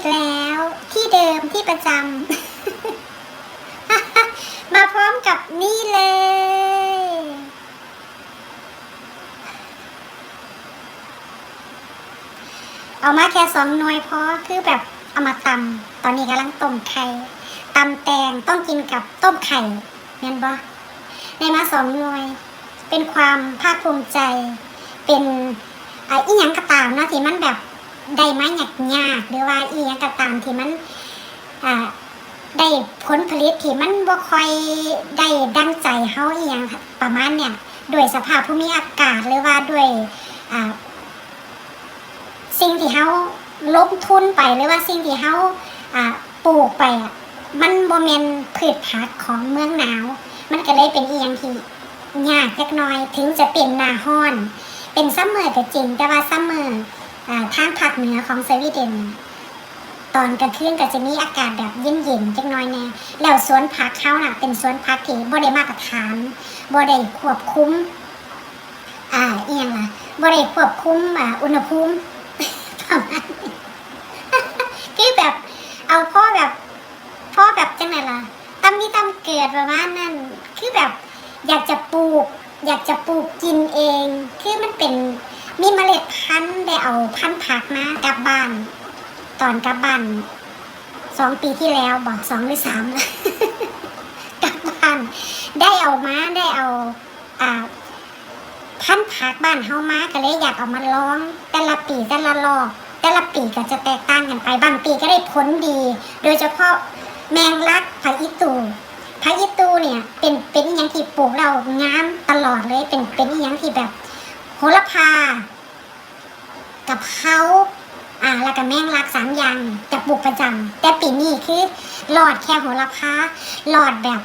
กแล้วที่เดิมที่ประจำ มาพร้อมกับนี่เลย เอามาแค่สองหน่วยพอคือแบบเอามาตำตอนนี้กำลังต้มไข่ตำแตงต้องกินกับต้มไข่เห็นบ่ในมาสองหน่วย เป็นความภาคภูมิใจ เป็นอีหยังกระตามเนาะที่มัน ได้ไม้หยักยากหรือว่าอีหยังกระตามที่มันอ่าได้ผลผลิตที่มันบ่ค่อยได้ดังใจเฮาอีหยังประมาณเนี่ยด้วยสภาพภูมิอากาศหรือว่าด้วยอ่าสิ่งที่เฮาลงทุนไปหรือว่าสิ่งที่เฮาอ่าปลูกไปอะมันบ่แม่นพืชผักของเมืองหนาว มันก็เลยเป็นอีหยังที่ยากจักหน่อยถึงจะเป็นหน้าร้อน เป็นซัมเมอร์ก็จริงแต่ว่าซัมเมอร์ อ่าทางภาคเหนือของสวีเดน ตอนกลางคืนก็จะมีอากาศแบบเย็นๆจักน่อยแน่แล้วสวนผักเขาน่ะ เป็นสวนผักที่บ่ได้มาตรฐานบ่ได้ควบคุมอ่าเอียงล่ะบ่ได้ควบคุมอ่าอุณหภูมิประมาณคือแบบ เอาพ่อแบบพ่อแบบจังไหนล่ะตั้มนี่ตั้มเกิดประมาณนั้นคือแบบ อยากจะปลูก อยากจะปลูกกินเอง คือมันเป็น มีเมล็ดพันธุ์ได้เอาพันธุ์ผักมากลับบ้าน ตอนกลับบ้านสองปีที่แล้วบอกสองหรือสามกลับบ้าน ได้เอามาได้เอาอ่าพันธุ์ผักบ้านเฮามาก็เลยอยากเอามาลอง แต่ละปีแต่ละรอบแต่ละปีก็จะแตกต่างกันไปบางปีก็ได้ผลดี โดยเฉพาะแมงลักผักอีตูผักอีตูเนี่ยเป็นเป็นอหยังที่ปลูกเรางามตลอดเลยเป็นเป็นอหยังที่แบบ โหระพา กับเขาอ่าแล้วก็แมงลักสามอย่างจะปลูกประจำแต่ปีนี้คือหลอดแค่โหระพาหลอดแบบ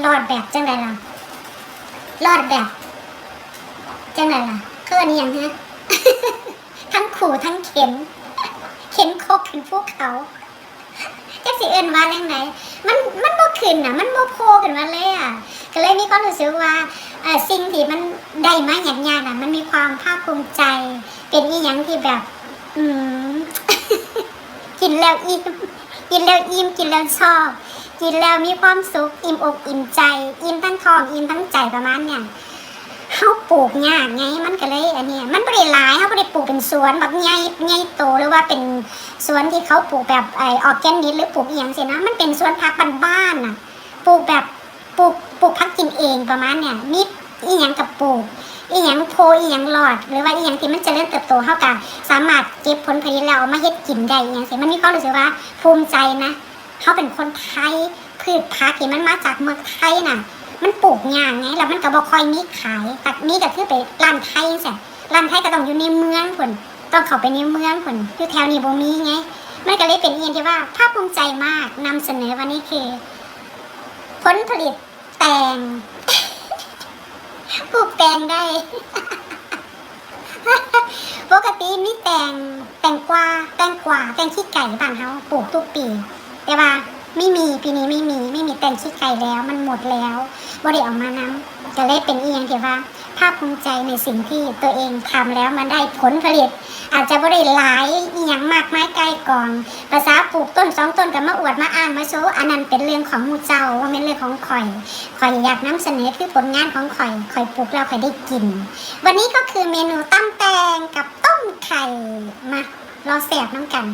หลอดแบบจังไดล่ะหลอดแบบจังไรล่ะเคลื่อนอหย่างฮะทั้งขู่ทั้งเข็น เข็นโคกขึ้นภูเขาจักสิเอินว่าเรื่องไหนมันมันบ่ขึ้นอะ มันบ่โผล่ขึ้นมาเลยอะก็เลยมีความรู้สึกว่า สิ่งที่มันได้มาอย่างยากอะ มันมีความภาคภูมิใจ เป็นอีหยังที่แบบ อืมกินแล้วอิ่มกินแล้วอิ่มกินแล้วชอบ กินแล้วมีความสุขอิ่มอกอิ่มใจ อิ่มทั้งท้องอิ่มทั้งใจประมาณเนี่ยเขาปลูกยากไงมันก็เลยอันนี้มันไม่ได้หลายเขาไม่ได้ปลูกเป็นสวนแบบใหญ่ใหญ่โตหรือว่าเป็นสวนที่เขาปลูกแบบไอออร์แกนิกหรือปลูกอหย่างสินะมันเป็นสวนพักบ้านๆน่ะปลูกแบบปลูกปลูกพักกินเองประมาณเนี่ยมี อีหยังกับปลูกอีหยังโพอีหยังหลอด หรือว่าอีหยังที่มันเจะเริ่มเติบโตเข้ากันสามารถเก็บผลผลิตแล้วเอามาเฮ็ดกินได้อหย่างสิมันมีความรู้สึกว่าภูมิใจนะเขาเป็นคนไทยพืชพักที่มันมาจากเมืองไทยน่ะ มันปลูกยางไงแล้วมันก็บ่ค่อยมีขายตัดนี้ก็คือไปร้านไทยใช่ร้านไทยก็ต้องอยู่ในเมืองคนต้องเข้าไปในเมืองคนอยู่แถวนี้บ่มีไงมันก็เลยเป็นเอียนที่ว่าภาคภูมิใจมากนำเสนอวันนี้คือ ผลผลิตแตง ปลูกแตงได้ ปกติมีแตงแตงกวาแตงกวาแตงขี้ไก่บ้านเฮาปลูกทุกปี แต่ว่าไม่มีปีนี้ไม่มีไม่มีแตงขี้ไก่แล้ว มันหมดแล้วบ่ได้เออกมาน้ำก็เลยเป็นเอียงที่ว่าภาคภูมิใจในสิ่งที่ตัวเองทำแล้วมันได้ผลผลิต อาจจะบ่ได้หลายเอียงมากไมายไกลกอง กต้นสองต้นกับมาอวดมาอ้างมาโชว์อันนั้นเป็นเรื่องของมูเจ้าว่าเป็นเรื่องของข่อยข่อยอยากนำเสนอคือผลงานของข่อยข่อยปลูกแล้วข่อยได้กิน วันนี้ก็คือเมนูตั้มแตงกับต้มไข่มารอแสบน้ำกัน